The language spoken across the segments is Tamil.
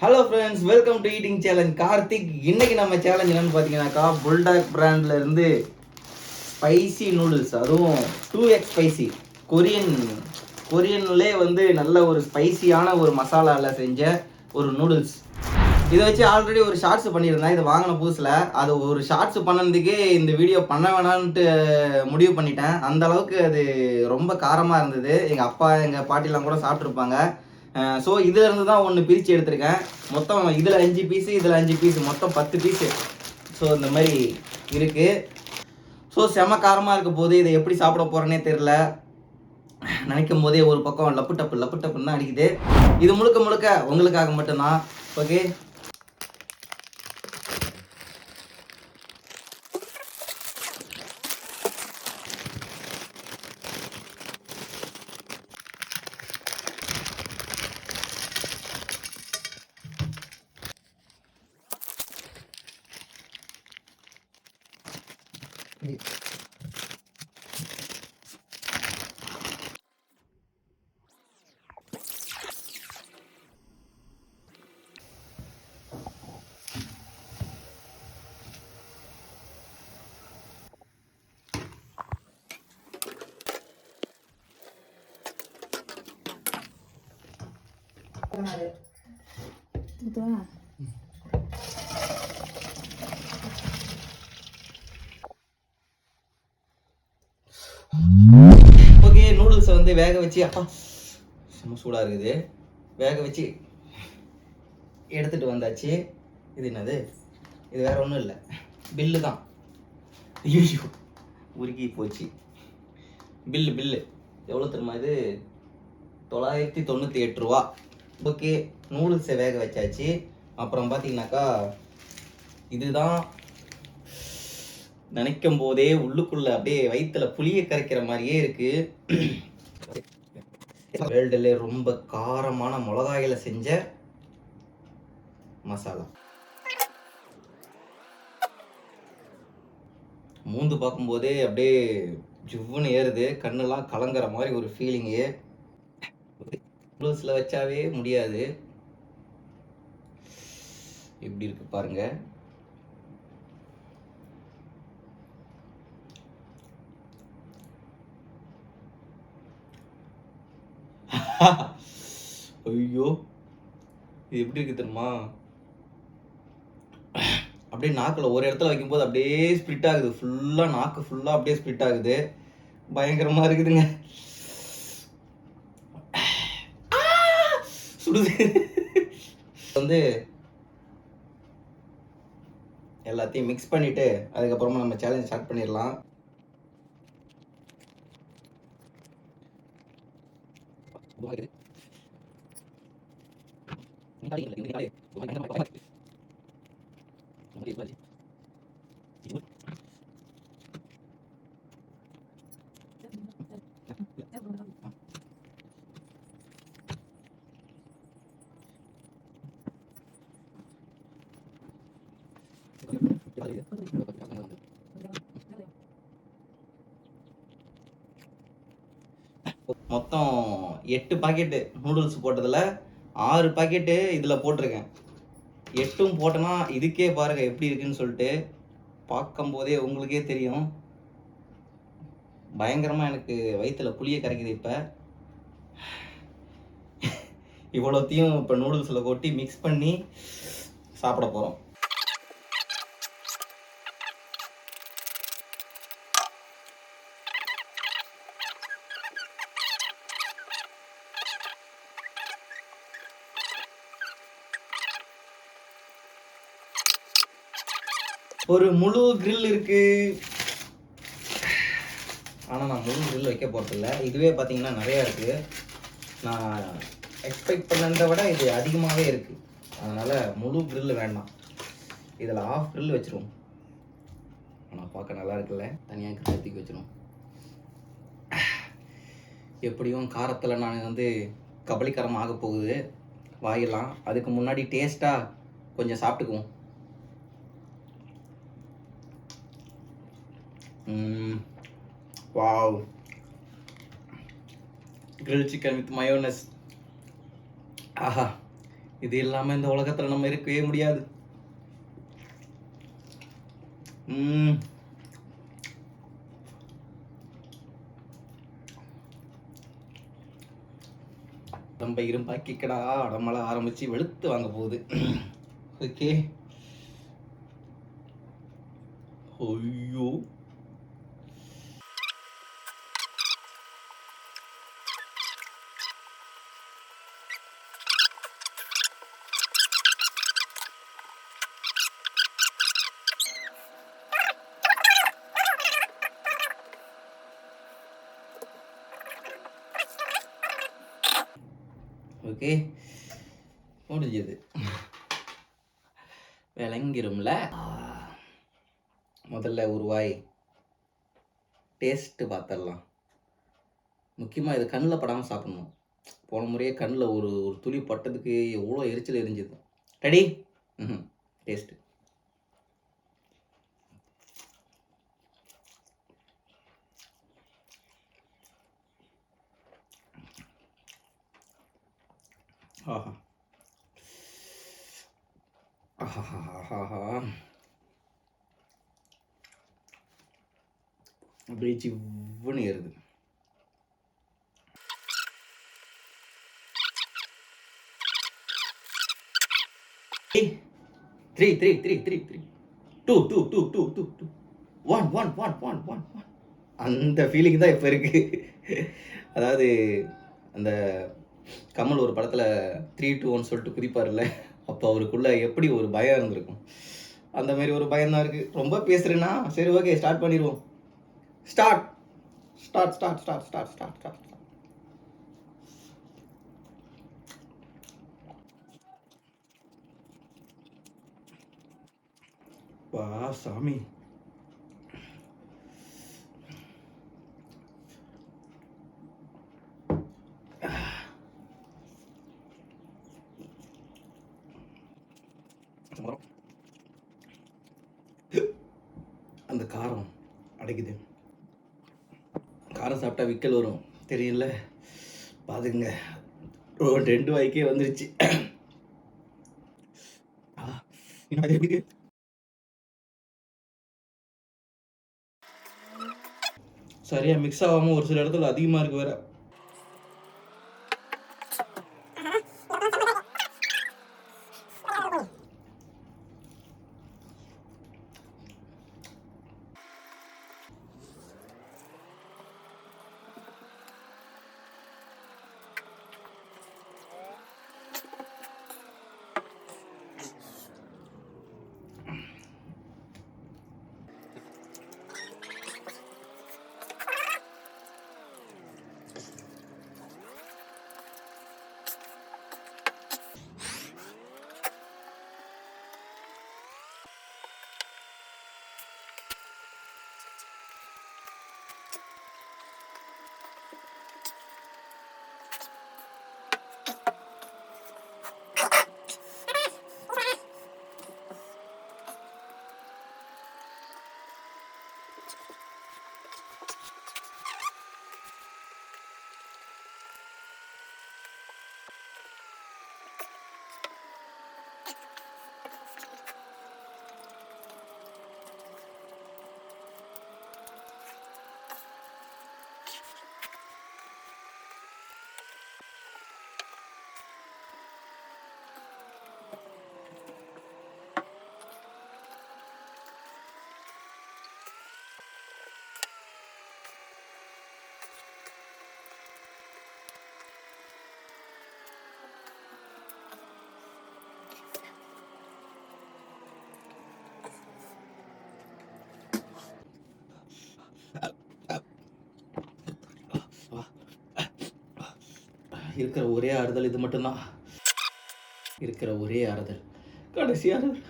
Hello friends welcome to eating challenge Karthik இன்னைக்கு நம்ம சேலஞ்ச் என்னன்னு பார்த்தீங்கன்னாக்கா புல்டாக் பிராண்ட்ல இருந்து ஸ்பைசி நூடுல்ஸ் அதுவும் டூ எக்ஸ் ஸ்பைசி கொரியன் கொரியன்லே வந்து நல்ல ஒரு ஸ்பைசியான ஒரு மசாலாவில் செஞ்ச ஒரு நூடுல்ஸ் இதை வச்சு ஆல்ரெடி ஒரு ஷார்ட்ஸ் பண்ணியிருந்தேன். இதை வாங்கின புதுசில். அது ஒரு ஷார்ட்ஸ் பண்ணதுக்கே இந்த வீடியோ பண்ண வேணான்ட்டு முடிவு பண்ணிட்டேன். அந்த அளவுக்கு அது ரொம்ப காரமாக இருந்தது. எங்கள் அப்பா எங்கள் பாட்டிலாம் கூட சாப்பிட்ருப்பாங்க ஸோ இதுல இருந்து தான் ஒன்று பிரித்து எடுத்திருக்கேன். மொத்தம் இதில் அஞ்சு பீஸு இதில் அஞ்சு பீஸு மொத்தம் பத்து பீஸு ஸோ இந்த மாதிரி இருக்குது ஸோ செம காரமாக இருக்க போது இதை எப்படி சாப்பிட போகிறேனே தெரில நினைக்கும் போதே ஒரு பக்கம் லப்பு டப்பு லப்பு டப்புன்னு தான் அடிக்குது. இது முழுக்க முழுக்க உங்களுக்காக மட்டும்தான். ஓகே ஊத்துவா ஓகே நூடுல்ஸை வந்து வேக வச்சு அப்பா செம்ம சூடாக இருக்குது. வேக வச்சு எடுத்துட்டு வந்தாச்சு. இது என்னது? இது வேற ஒன்றும் இல்லை. பில்லு தான். ஐயோ உருகி போச்சு. பில்லு பில்லு எவ்வளோ தெரியுமா இது? தொள்ளாயிரத்தி தொண்ணூற்றி எட்டு ரூபா. ஓகே நூடுல்ஸை வேக வச்சாச்சு. அப்புறம் பார்த்தீங்கன்னாக்கா இதுதான் நினைக்கும் போதே உள்ளுக்குள்ள அப்படியே வயிற்றுல புளியை கரைக்கிற மாதிரியே இருக்கு. வேர்ல்டில் ரொம்ப காரமான மிளகாயில் செஞ்ச மசாலா. மூந்து பார்க்கும்போதே அப்படியே ஜுவ்வுன்னு ஏறுது. கண்ணெல்லாம் கலங்குற மாதிரி ஒரு ஃபீலிங்கு ப்ளூஸில் வச்சாவே முடியாது. எப்படி இருக்கு பாருங்க. ஐயோ இது எப்படி இருக்கு தெரியுமா? அப்படியே நாக்கில் ஒரு இடத்துல வைக்கும்போது அப்படியே ஸ்ப்ளிட் ஆகுது. ஃபுல்லாக நாக்கு ஃபுல்லாக அப்படியே ஸ்ப்ளிட் ஆகுது. பயங்கரமாக இருக்குதுங்க. சுடுது வந்து எல்லாத்தையும் மிக்ஸ் பண்ணிட்டு அதுக்கப்புறமா நம்ம சேலஞ்ச் ஸ்டார்ட் பண்ணிடலாம். மொத்தம் எட்டு பாக்கெட்டு நூடுல்ஸ் போட்டதில் ஆறு பாக்கெட்டு இதில் போட்டிருக்கேன். எட்டும் போட்டேன்னா இதுக்கே பாருங்கள் எப்படி இருக்குன்னு சொல்லிட்டு பார்க்கும்போதே உங்களுக்கே தெரியும். பயங்கரமாக எனக்கு வயிற்றுல புளியை கரைக்குது இப்போ. இவ்வளோத்தையும் இப்போ நூடுல்ஸில் கொட்டி மிக்ஸ் பண்ணி சாப்பிட போகிறோம் ஒரு முழு கிரில் இருக்கு. ஆனால் நான் முழு கிரில் வைக்க போகிறதில்ல இதுவே பார்த்தீங்கன்னா நிறையா இருக்குது நான் எக்ஸ்பெக்ட் பண்ணதை விட இது அதிகமாகவே இருக்குது அதனால் முழு கிரில் வேண்டாம். இதில் ஆஃப் கிரில் வச்சிருவோம். ஆனால் பார்க்க நல்லா இருக்குல்ல. தனியாக கத்திக்கு வச்சிருவோம். எப்படியும் காரத்தில் நான் வந்து கபலிக்கரம் ஆக போகுது. வாயிலாம் அதுக்கு முன்னாடி டேஸ்ட்டாக கொஞ்சம் சாப்பிட்டுக்குவோம். Wow grill chicken with mayonnaise ஆஹா இது இல்லாமல் இந்த உலகத்துல நம்ம இருக்கவே முடியாது. Hmm. ரொம்ப இரும்பாக்கிக்கடா உடம்பெல ஆரம்பித்து வெளுத்து வாங்க போகுது. ஓகே ஐயோ. ஓகே. முடிஞ்சது. விளங்கிரும்ல? முதல்ல ஒரு வாய் டேஸ்ட்டு பார்த்துடலாம் முக்கியமாக இது கண்ணில் படாமல் சாப்பிட்ணும். போன முறையே கண்ணில் ஒரு ஒரு துளி பட்டதுக்கு எவ்வளோ எரிச்சல் எரிஞ்சுது. ரெடி ம் டேஸ்ட்டு. ஆஹா ஆஹா அப்படியே சிவ்வுன்னு ஏறுது. Three three three three three two two two two two two one one one one one one அந்த ஃபீலிங் தான் இப்போ இருக்குது அதாவது அந்த கமல் ஒரு படத்தில் த்ரீ டூ ஒன் சொல்லிட்டு குதிப்பார்ல அப்போ அவருக்குள்ள எப்படி ஒரு பயம் இருந்திருக்கும். அந்த மாதிரி ஒரு பயம் தான் இருக்குது ரொம்ப பேசுகிறேன்னா சரி ஓகே ஸ்டார்ட் பண்ணிடுவோம். Start start start start start start start வா சாமி. அந்த காரம் அடைக்குது. காரம் சாப்பிட்டா விக்கல் வரும். தெரியல பாத்துங்க ரெண்டு வாய்க்கே வந்துருச்சு. ஆ, இருக்கு? சரியா மிக்ஸ் ஆகாம ஒரு சில இடத்துல அதிகமா இருக்கு வேற. இருக்கிற ஒரே ஆறுதல் இது மட்டும்தான். இருக்கிற ஒரே ஆறுதல். கடைசி ஆறுதல்.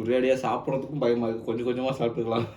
ஒரேடியாக சாப்பிட்றதுக்கும் பயமாக இருக்குது கொஞ்சம் கொஞ்சமாக சாப்பிட்டுக்கலாம்.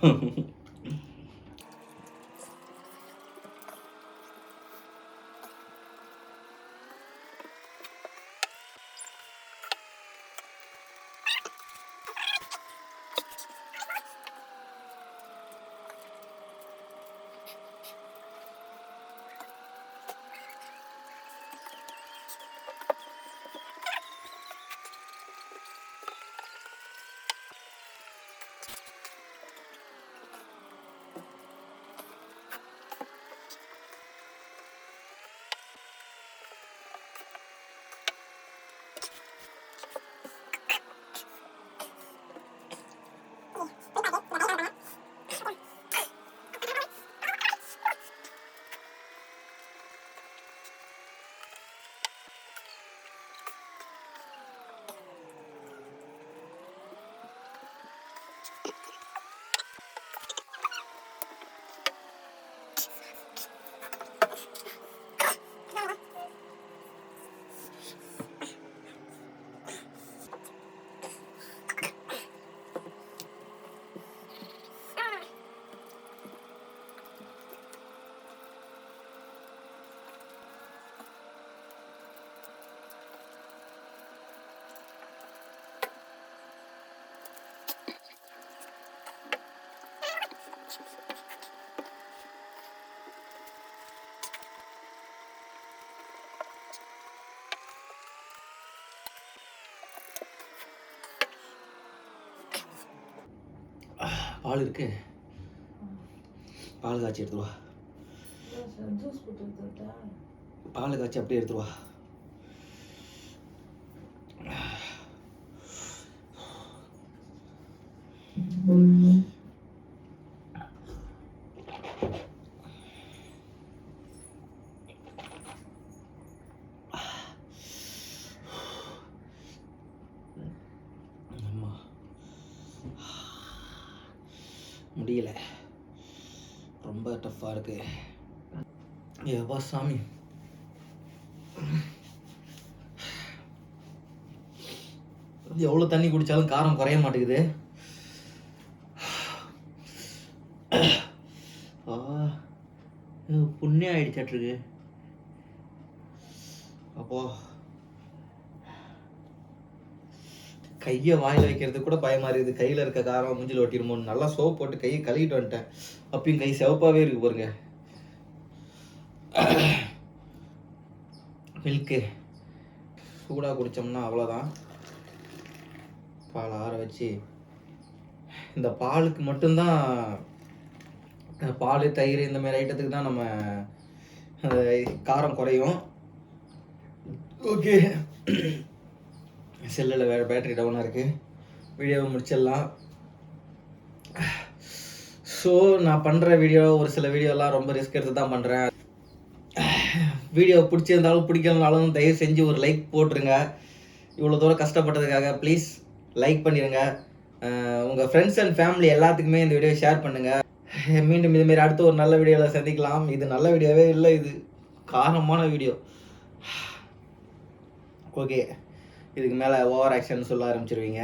பால் இருக்கு. பால் காய்ச்சி எடுத்து வா. ஜூஸ் போட்டு எடுத்துட்டா பால் காய்ச்சி அப்படியே எடுத்து வா. முடியல. ரொம்ப டஃப்பாக இருக்கு. ஏப்பா சாமி. எவ்வளோ தண்ணி குடித்தாலும் காரம் குறைய மாட்டேங்குது. ஆ இது புண்ணியம் ஆயிடுச்சாட்டிருக்கு. அப்போ. கையை வாயில் வைக்கிறதுக்கு கூட பயமா இருக்குது கையில் இருக்க காரம் மூஞ்சில் ஒட்டிருமோன்னு நல்லா சோப் போட்டு கையை கழுவிட்டு வந்துட்டேன். அப்பயும் கை சிவப்பாகவே இருக்கு பாருங்க. மில்க்கு சூடாக குடித்தோம்னா அவ்வளோதான் பால் ஆற வச்சு இந்த பாலுக்கு மட்டும்தான் பால் தயிர் இந்த மாதிரி ஐட்டத்துக்கு தான் நம்ம காரம் குறையும். ஓகே. செல்லில் வேறு பேட்டரி டவுனாக இருக்குது வீடியோவை முடிச்சிடலாம். ஸோ நான் பண்ணுற வீடியோ ஒரு சில வீடியோலாம் ரொம்ப ரிஸ்க் எடுத்து தான் பண்ணுறேன் வீடியோ பிடிச்சிருந்தாலும் பிடிக்கலனாலும் தயவு செஞ்சு ஒரு லைக் போட்டுருங்க. இவ்வளோ தூரம் கஷ்டப்பட்டதுக்காக ப்ளீஸ் லைக் பண்ணிடுங்க உங்கள் ஃப்ரெண்ட்ஸ் அண்ட் ஃபேமிலி எல்லாத்துக்குமே இந்த வீடியோ ஷேர் பண்ணுங்கள் மீண்டும் இதுமாரி அடுத்த ஒரு நல்ல வீடியோவில் சந்திக்கலாம். இது நல்ல வீடியோவே இல்லை இது காரணமான வீடியோ ஓகே இதுக்கு மேலே ஓவர் ஆக்ஷன் சொல்ல ஆரம்பிச்சிருவீங்க.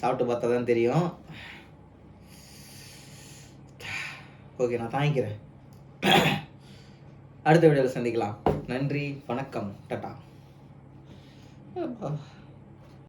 சாப்பிட்டு பார்த்தா தான் தெரியும். ஓகே நான் தாங்கிக்கிறேன். அடுத்த வீடியோவில் சந்திக்கலாம். நன்றி வணக்கம் டட்டா.